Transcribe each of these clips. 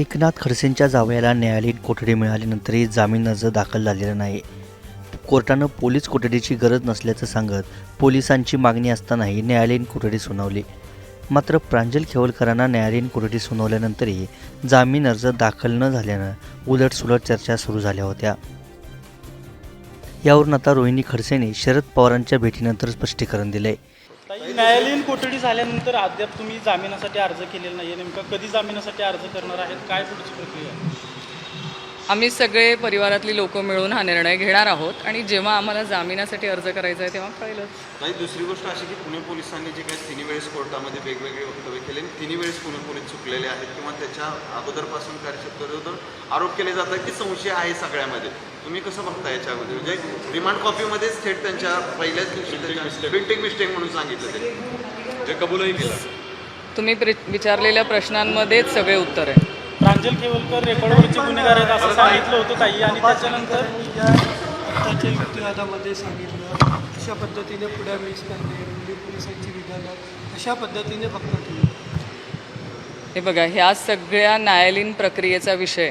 एकनाथ खडसेंच्या जावयाला न्यायालयीन कोठडी मिळाल्यानंतरही जामीन अर्ज दाखल झालेला नाही. कोर्टानं पोलीस कोठडीची गरज नसल्याचं सांगत पोलिसांची मागणी असतानाही न्यायालयीन कोठडी सुनावली. मात्र प्रांजल खेवलकरांना न्यायालयीन कोठडी सुनावल्यानंतरही जामीन अर्ज दाखल न झाल्यानं उलटसुलट चर्चा सुरू झाल्या होत्या. यावरून आता रोहिणी खडसेंनी शरद पवारांच्या भेटीनंतर स्पष्टीकरण दिलंय. न्यायालयीन कोठडी झाल्यानंतर अद्याप तुम्ही जामिनासाठी अर्ज केलेला नाही आहे नेमका कधी जामिनासाठी अर्ज करणार आहेत? काय पुढची प्रक्रिया आहे? आम्ही सगळे परिवारातली लोक मिळून हा निर्णय घेणार आहोत आणि जेव्हा आम्हाला जामिनासाठी अर्ज करायचा आहे तेव्हा कळेलच. नाही दुसरी गोष्ट अशी की पुणे पोलिसांनी जे काही तिन्ही वेळेस कोर्टामध्ये वेगवेगळे वक्तव्य केले तिन्ही वेळेस पुणे पोलीस चुकलेले आहेत किंवा त्याच्या अगोदरपासून कार्यक्षेत्रावर आरोप केले जातात की संशय आहे सगळ्यामध्ये. तुम्ही कसं बघता याच्यामध्ये म्हणजे रिमांड कॉपीमध्येच थेट त्यांच्या पहिल्याच दिवशी प्रिंटिंग मिस्टेक म्हणून सांगितलं ते. जे कबूलही केलं. तुम्ही प्रि- विचारलेल्या प्रश्नांमध्येच सगळे उत्तर आहे. प्रांजल खेवलकर रेकॉर्डवरचे गुन्हेगार आहेत असं सांगितलं होतं ताई. आणि त्याच्यानंतर? आत्ताच्या युक्तिवादामध्ये सांगितलं अशा पद्धतीने पुढे मिक्स करणे म्हणजे पोलिसांची विधानं अशा पद्धतीने फक्त हे बघा ह्या सगळ्या न्यायालयीन प्रक्रियेचा विषय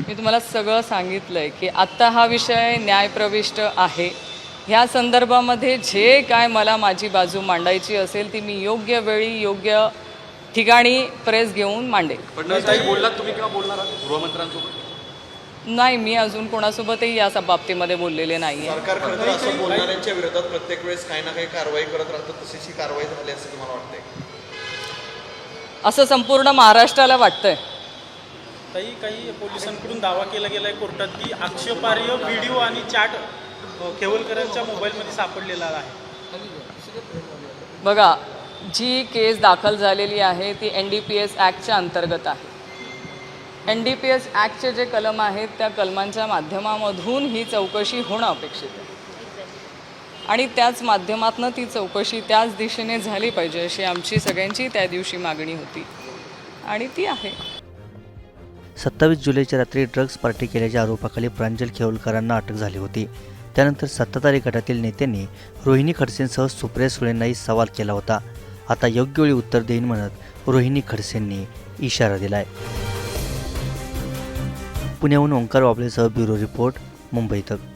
मी तुम्हाला सगळं सांगितलं आहे की आत्ता हा विषय न्यायप्रविष्ट आहे. ह्या संदर्भामध्ये जे काय मला माझी बाजू मांडायची असेल ती मी योग्य वेळी योग्य ठिकाणी प्रेस घेऊन बोललात तुम्ही बोलणार गृहमंत्र्यांसोबत? नाही मी अजून कोणासोबतही या बाबतीमध्ये बोललेले नाही आहे सरकार खरं तर असं बोलणाऱ्यांच्या विरोधात प्रत्येक वेळेस काही ना काही कारवाई करत राहतं तशीच ही कारवाई झाली असं तुम्हाला वाटतंय? असं संपूर्ण महाराष्ट्राला वाटतंय. ताई काही पोलिसांकडून दावा केला गेला आहे कोर्टात की आक्षेपार्ह व्हिडिओ आणि चॅट अ, खेवलकरांच्या मोबाईलमध्ये सापडलेला आहे. बघा जी केस दाखल झालेली आहे ती एन डी पी एस ॲक्टच्या अंतर्गत आहे. एन डी पी एस ॲक्टचे जे कलम आहेत त्या कलमांच्या माध्यमामधून ही चौकशी होणं अपेक्षित आहे. आणि त्याच माध्यमातनं ती चौकशी त्याच दिशेने झाली पाहिजे अशी आमची सगळ्यांची त्या दिवशी मागणी होती. आणि ती आहे. सत्तावीस जुलैच्या रात्री ड्रग्ज पार्टी केल्याच्या आरोपाखाली प्रांजल खेवलकरांना अटक झाली होती. त्यानंतर सत्ताधारी गटातील नेत्यांनी रोहिणी खडसेंसह सुप्रिया सुळेंनाही सवाल केला होता. आता योग्य वेळी उत्तर देईन म्हणत रोहिणी खडसेंनी इशारा दिलाय. पुण्याहून ओंकार बाबळेसह ब्युरो रिपोर्ट मुंबई तक.